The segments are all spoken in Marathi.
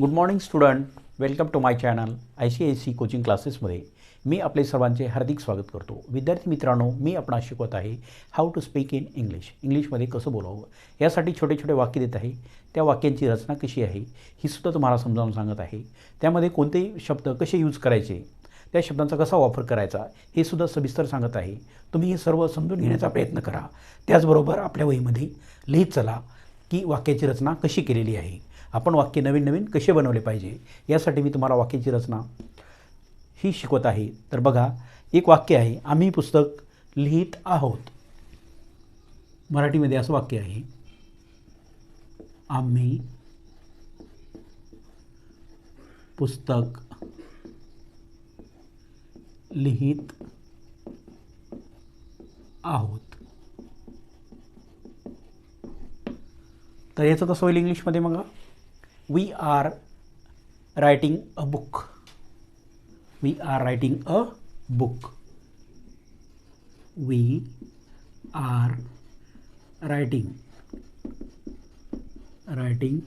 Good morning student welcome to my channel I C I C coaching क्लासेसमध्ये मी आपले सर्वांचे हार्दिक स्वागत करतो. विद्यार्थी मित्रांनो मी आपणास शिकवत आहे how to speak in English इंग्लिशमध्ये कसं बोलावं? यासाठी छोटे छोटे वाक्य देत आहे. त्या वाक्यांची रचना कशी आहे ही सुद्धा तुम्हाला समजावून सांगत आहे. त्यामध्ये कोणतेही शब्द कसे यूज करायचे त्या शब्दांचा कसा वापर करायचा हे सुद्धा सविस्तर सांगत आहे. तुम्ही हे सर्व समजून घेण्याचा प्रयत्न करा. त्याचबरोबर आपल्या वहीमध्ये लिहित चला की वाक्याची रचना कशी केलेली आहे. आपण वाक्य नवीन नवीन कसे बनवले पाहिजे? यासाठी मी तुम्हाला वाक्याची रचना ही शिकवत आहे. तर बघा एक वाक्य आहे आम्ही पुस्तक लिहित आहोत. मराठीमध्ये असं वाक्य आहे आम्ही पुस्तक लिहित आहोत. तर याचं कसं होईल इंग्लिशमध्ये मग? We are writing a book we are writing a book we are writing writing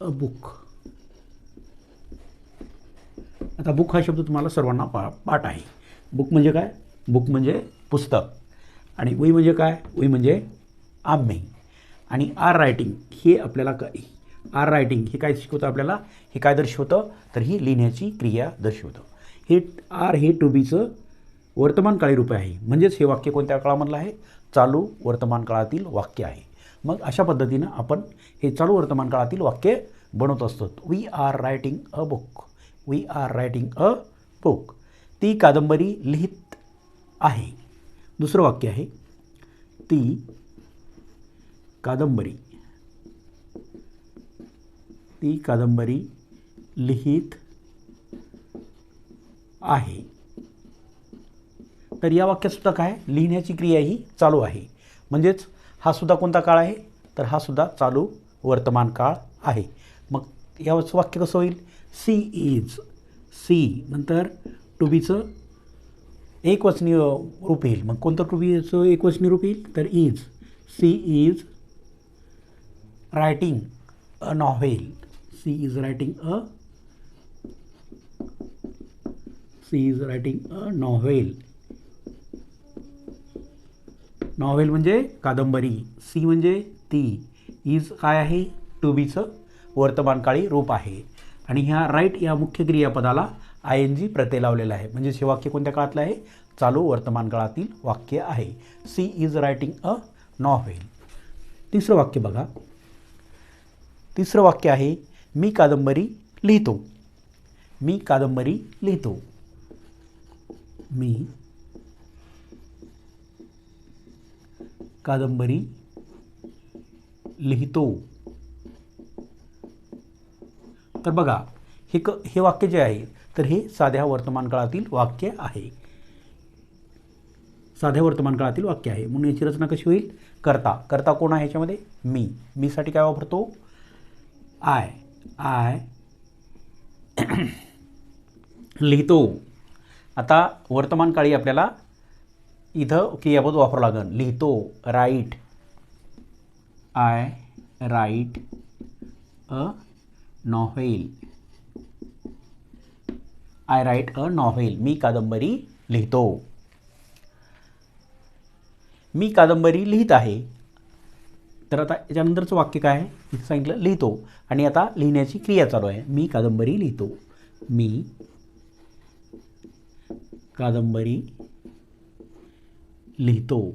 a book आता बुक हा शब्द तुम्हाला सर्वांना पा पाठ आहे. बुक म्हणजे काय? बुक म्हणजे पुस्तक. आणि वी म्हणजे काय? वी म्हणजे आम्ही. आणि आर रायटिंग हे आपल्याला काय आर रायटिंग हे काय शिकवतं आपल्याला? हे काय दर्शवतं? तर ही लिहिण्याची क्रिया दर्शवतं. हे आर हे टू बीचं वर्तमानकाळी रूप आहे. म्हणजेच हे वाक्य कोणत्या काळामधलं आहे? चालू वर्तमान काळातील वाक्य आहे. मग अशा पद्धतीनं आपण हे चालू वर्तमान काळातील वाक्य बनवत असतो. We are writing a book we are writing a book ती कादंबरी लिहित आहे. दुसरं वाक्य आहे. ती कादंबरी. ती कादंबरी लिहित आहे. तर या वाक्यातसुद्धा काय? लिहिण्याची क्रिया ही चालू आहे. म्हणजेच हा सुद्धा कोणता काळ आहे? तर हा सुद्धा चालू वर्तमान काळ आहे. मग याचं वाक्य कसं होईल? She is. सी नंतर टू बीचं एकवचनीय रूप येईल. मग कोणतं टू बीचं एकवचनीय रूप येईल? तर is. She is writing a novel. She is writing a she is writing a novel. Novel म्हणजे कादंबरी सी म्हणजे ती. इज काय आहे? टू बीचं वर्तमानकाळी रूप आहे. आणि ह्या राईट या मुख्य क्रियापदाला आय एन जी प्रत्यय लावलेला आहे. म्हणजे हे वाक्य कोणत्या काळातलं आहे? चालू वर्तमान काळातील वाक्य आहे. She is writing a novel तिसरं वाक्य बघा. तिसरं वाक्य आहे मी कादंबरी लिहितो. मी कादंबरी लिहितो. मी कादंबरी लिहितो. तर बघा हे क हे वाक्य जे आहे तर हे साध्या वर्तमान काळातील वाक्य आहे. साध्या वर्तमान काळातील वाक्य आहे. म्हणून याची रचना कशी होईल? करता. करता कोण आहे ह्याच्यामध्ये? मी. मीसाठी काय वापरतो? I I. लिहितो. आता वर्तमान काळी आपल्याला इथं क्रियापद वापरावं लागेल लिहितो. Write. I. Write a novel. I write a novel. मी कादंबरी लिहितो. मी कादंबरी लिहित आहे. तर आता याच्यानंतरचं वाक्य काय आहे? सांगितलं लिहितो. आणि आता लिहिण्याची क्रिया चालू आहे. मी कादंबरी लिहितो. मी कादंबरी लिहितो.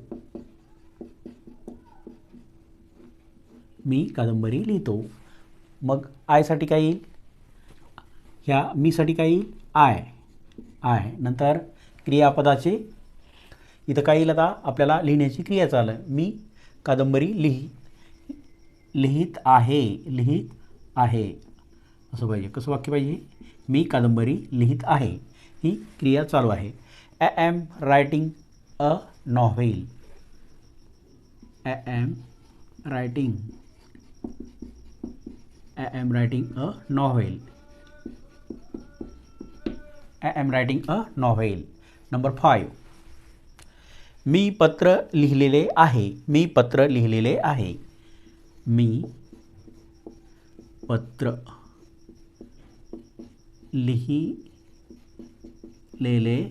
मी कादंबरी लिहितो. मग आयसाठी काय येईल? ह्या मीसाठी काय येईल? आय आय नंतर क्रियापदाचे इथं काय येईल आता? आपल्याला लिहिण्याची क्रिया चालू आहे. मी कादंबरी लिही. लिहित आहे लिहित आहे. असं पाहिजे. कसं वाक्य पाहिजे? मी कादंबरी लिहित आहे. ही क्रिया चालू आहे. Am writing a novel am writing am writing a novel am writing a novel number five मी पत्र लिहिलेले आहे. मी पत्र लिहिलेले आहे. मी पत्र लिहिलेले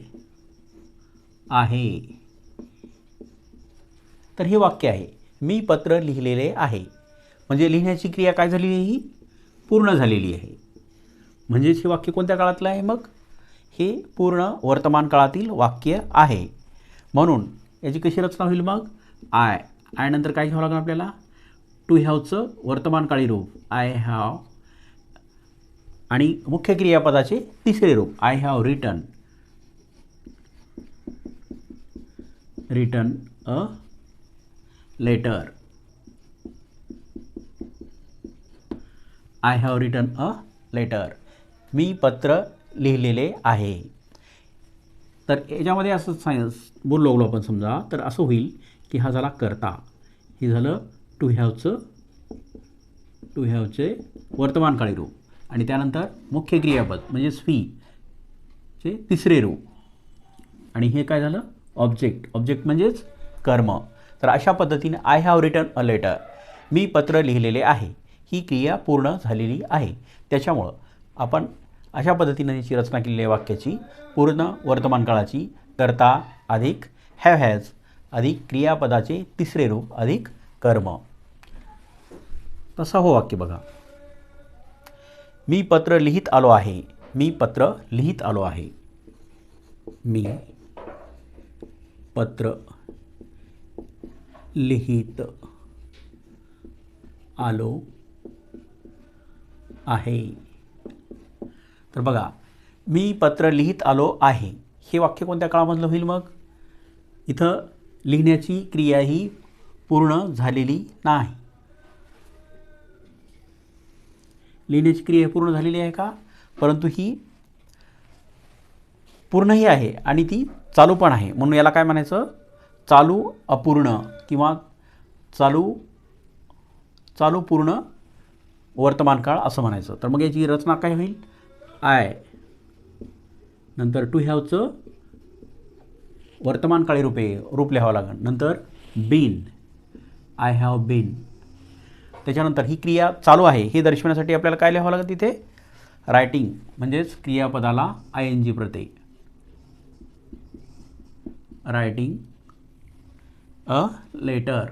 आहे. तर हे वाक्य आहे. मी पत्र लिहिलेले आहे. म्हणजे लिहिण्याची क्रिया काय झालेली आहे ही? पूर्ण झालेली आहे. म्हणजेच हे वाक्य कोणत्या काळातलं आहे मग? हे पूर्ण वर्तमान काळातील वाक्य आहे. म्हणून याची कशी रचना होईल मग? आय. आय नंतर काय घ्यावं लागेल आपल्याला? टू हॅवचं वर्तमानकाळी रूप आय हॅव आणि मुख्य क्रियापदाचे तिसरे रूप I have written written a letter I have written a letter मी पत्र लिहिलेले आहे. तर याच्यामध्ये असं सायन्स बोललो आपण समजा तर असं होईल की हा झाला करता. हे झालं टू हॅवचं टू हॅवचे वर्तमानकाळी रूप आणि त्यानंतर मुख्य क्रियापद म्हणजे स्वी चे तिसरे रूप आणि हे काय झालं? ऑब्जेक्ट ऑब्जेक्ट म्हणजेच कर्म. तर अशा पद्धतीने I have written a letter मी पत्र लिहिलेले आहे. ही क्रिया पूर्ण झालेली आहे. त्याच्यामुळं आपण अशा पद्धतीनं याची रचना केलेली वाक्याची. पूर्ण वर्तमान काळाची करता अधिक हॅव हॅज अधिक क्रियापदाचे तिसरे रूप अधिक कर्म. तसं हो वाक्य बघा. मी पत्र लिहित आलो आहे. मी पत्र लिहित आलो आहे. मी पत्र लिहित आलो आहे. तर बघा मी पत्र लिहित आलो आहे. हे वाक्य कोणत्या काळामधलं होईल मग? इथं लिहिण्याची क्रिया ही पूर्ण झालेली नाही. लिहिण्याची क्रिया पूर्ण झालेली आहे का? परंतु ही पूर्णही आहे आणि ती चालू पण आहे. म्हणून याला काय म्हणायचं? चालू अपूर्ण किंवा चालू चालू पूर्ण वर्तमान काळ असं म्हणायचं. तर मग याची रचना काय होईल? आय नंतर टू हॅवचं वर्तमानकाळी रूपे रूप लिहावं लागेल. नंतर बीन आय हॅव बीन त्याच्यानंतर ही क्रिया चालू आहे. हे दर्शवण्यासाठी आपल्याला काय लिहावं लागेल तिथे? रायटिंग म्हणजेच क्रियापदाला I N G Pratyaya. Writing a letter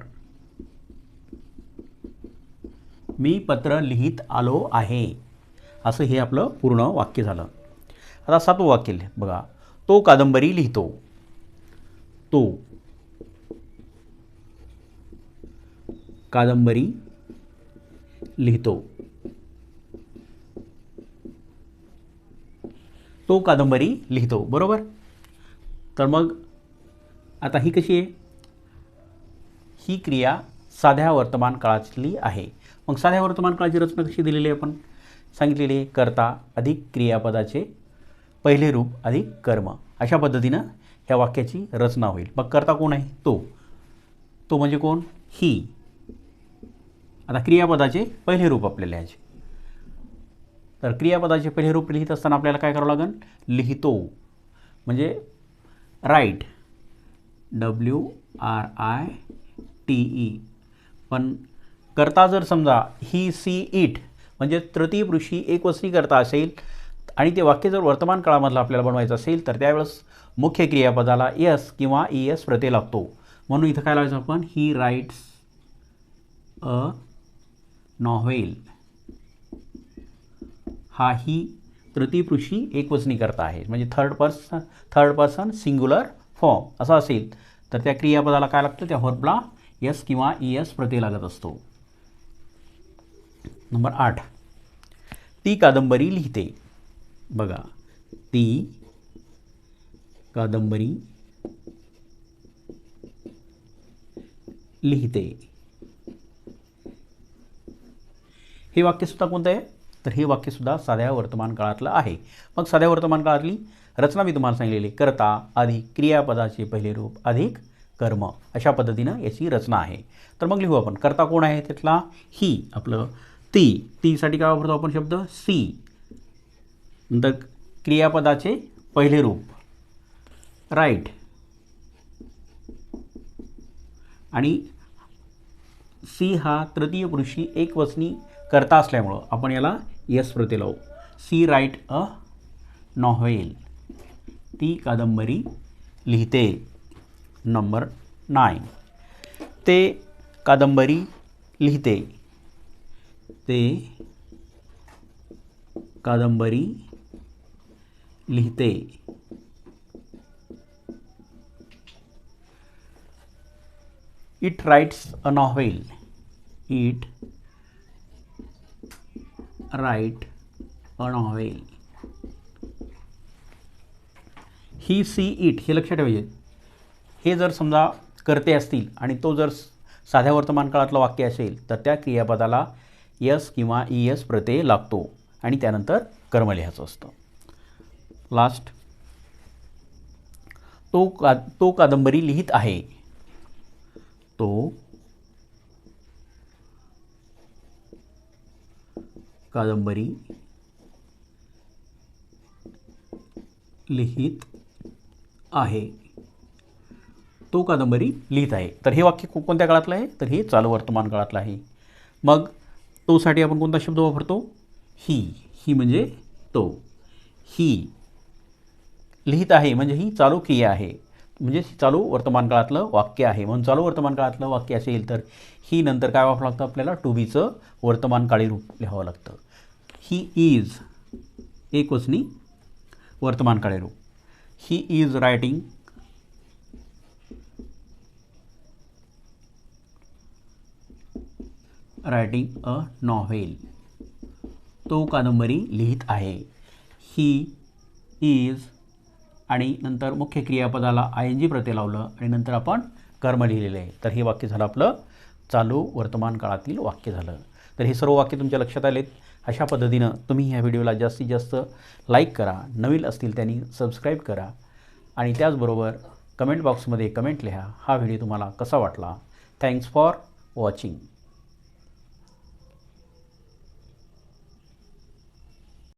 मी पत्र लिहित आलो आहे. असं हे आपलं पूर्ण वाक्य झालं. आता सातवं वाक्य लिह- बघा. तो कादंबरी लिहितो. तो. कादंबरी लिहितो. तो कादंबरी लिहितो बरोबर? तर मग आता ही कशी आहे? ही क्रिया साध्या वर्तमान काळातली आहे. मग साध्या वर्तमान काळाची रचना कशी दिलेली आहे आपण? सांगितलेली आहे कर्ता अधिक क्रियापदाचे पहिले रूप अधिक कर्म. अशा पद्धतीनं ह्या वाक्याची रचना होईल. मग कर्ता कोण आहे? तो. तो म्हणजे कोण? ही. आता क्रियापदाचे पहिले रूप आपल्याला याचे तर क्रियापदाचे पहिले रूप लिहित असताना आपल्याला काय करावं लागेल? लिहितो. म्हणजे write W R I T E पण करता जर समजा ही सी इट म्हणजे तृतीय पुरुषी एकवसनी करता असेल आणि ते वाक्य जर वर्तमान काळामधलं आपल्याला बनवायचं असेल तर त्यावेळेस मुख्य क्रियापदाला यस किंवा ई एस प्रत्यय लागतो. म्हणून इथं काय लावायचं आपण? ही राईट्स अ नॉव्हेल. हा ही तृतीयपुरुषी एकवचनी करता आहे. म्हणजे third person third person singular form असं असेल. तर त्या क्रियापदाला काय लागतं? त्या व्हर्बला यस किंवा ई एस प्रत्यय लागत असतो. नंबर आठ. ती कादंबरी लिहिते. बघा. ती कादंबरी लिहिते. हे वाक्यसुद्धा कोणतं आहे? तर हे वाक्यसुद्धा साध्या वर्तमान काळातलं आहे. मग साध्या वर्तमान काळातली रचना मी तुम्हाला सांगलेली करता अधिक क्रियापदाचे पहिले रूप अधिक कर्म अशा पद्धतीनं याची रचना आहे. तर मग लिहू आपण करता कोण आहे त्यातला? ही आपलं ती. तीसाठी काय वापरतो आपण शब्द? सी. नंतर क्रियापदाचे पहिले रूप. राईट. आणि सी हा तृतीय पुरुषी एक वचनी करता असल्यामुळं आपण याला यस प्रत्यय लावू. She write a novel. ती कादंबरी लिहिते नंबर नाईन. ते कादंबरी लिहिते. ते कादंबरी लिहिते. It writes a novel it write a novel. ही सी इट हे लक्षात ठेवायचे. हे जर समजा करते असतील आणि तो जर साध्या वर्तमान काळातलं वाक्य असेल तर त्या क्रियापदाला यस किंवा ई एस प्रत्यय लागतो आणि त्यानंतर कर्म लिहायचं असतं. लास्ट तो का तो कादंबरी लिहित आहे. तो कादंबरी लिहित आहे. तो कादंबरी लिहित आहे. तर हे वाक्य कोणत्या काळातलं आहे? तर हे चालू वर्तमान काळातलं आहे. मग तोसाठी आपण कोणता शब्द वापरतो? ही. ही म्हणजे तो. ही. लिहित आहे म्हणजे ही चालू क्रिया आहे. म्हणजे चालू वर्तमान काळातलं वाक्य आहे. म्हणून चालू वर्तमान काळातलं वाक्य असेल तर ही नंतर काय वापरावं लागतं आपल्याला? टू बीचं वर्तमान काळी रूप लिहावं लागतं. ही इज एक वचनी वर्तमान काळी रूप. He is writing writing a novel तो कादंबरी लिहित आहे. ही इज आणि नंतर मुख्य क्रियापदाला आय एन जी प्रत्यय लावलं आणि नंतर आपण कर्म लिहिलेलं आहे. तर हे वाक्य झालं आपलं चालू वर्तमान काळातील वाक्य झालं. तर हे सर्व वाक्य तुमच्या लक्षात आलेत. अशा पद्धतीनं तुम्ही ह्या व्हिडिओला जास्तीत जास्त लाईक करा नवीन असतील त्यांनी सबस्क्राईब करा आणि त्याचबरोबर कमेंट बॉक्समध्ये कमेंट लिहा. हा व्हिडिओ तुम्हाला कसा वाटला? Thanks for watching